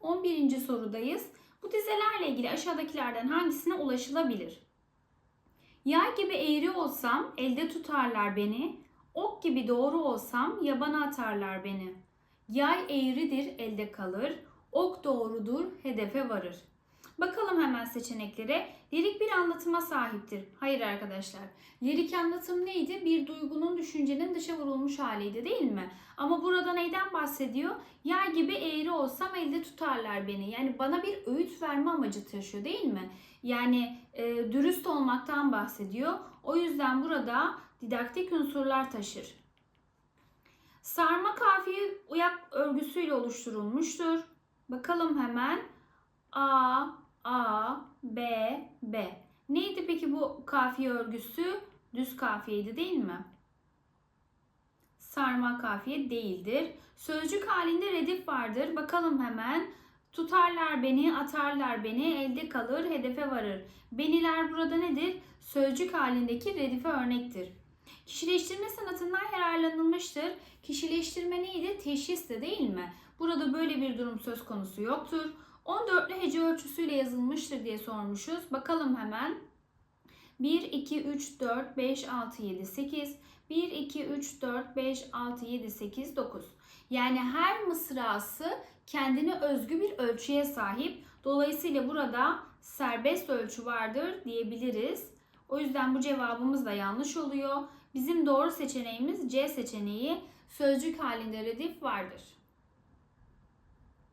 11. sorudayız. Bu dizelerle ilgili aşağıdakilerden hangisine ulaşılabilir? Yay gibi eğri olsam elde tutarlar beni. Ok gibi doğru olsam yabana atarlar beni. Yay eğridir elde kalır. Ok doğrudur hedefe varır. Bakalım hemen seçeneklere. Lirik bir anlatıma sahiptir. Hayır arkadaşlar. Lirik anlatım neydi? Bir duygunun, düşüncenin dışa vurulmuş haliydi değil mi? Ama burada neyden bahsediyor? Yay gibi olsam elde tutarlar beni. Yani bana bir öğüt verme amacı taşıyor değil mi? Yani e, dürüst olmaktan bahsediyor. O yüzden burada didaktik unsurlar taşır. Sarma kafiye uyak örgüsüyle oluşturulmuştur. Bakalım hemen. A, A, B, B. Neydi peki bu kafiye örgüsü? Düz kafiyeydi değil mi? Sarma kafiye değildir. Sözcük halinde redif vardır. Bakalım hemen. Tutarlar beni, atarlar beni, elde kalır, hedefe varır. Beniler burada nedir? Sözcük halindeki redife örnektir. Kişileştirme sanatından yararlanılmıştır. Kişileştirme neydi? Teşhisti değil mi? Burada böyle bir durum söz konusu yoktur. 14'lü hece ölçüsüyle yazılmıştır diye sormuşuz. Bakalım hemen. 1, 2, 3, 4, 5, 6, 7, 8. 1, 2, 3, 4, 5, 6, 7, 8, 9. Yani her mısrası kendine özgü bir ölçüye sahip. Dolayısıyla burada serbest ölçü vardır diyebiliriz. O yüzden bu cevabımız da yanlış oluyor. Bizim doğru seçeneğimiz C seçeneği. Sözcük halinde redif vardır.